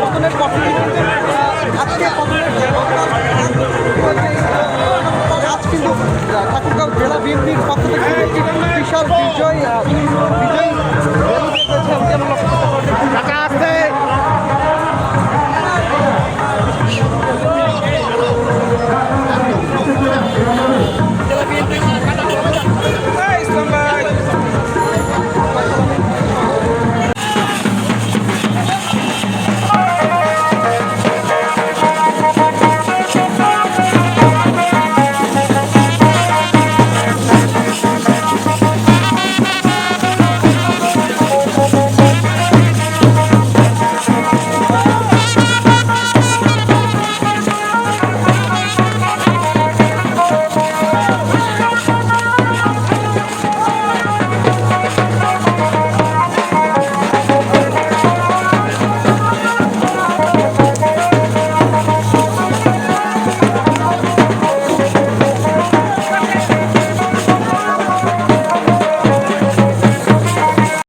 পতনের আজকে পতনের আজ কিন্তু ঠাকুরগাঁও জেলা বিএনপির পক্ষ থেকে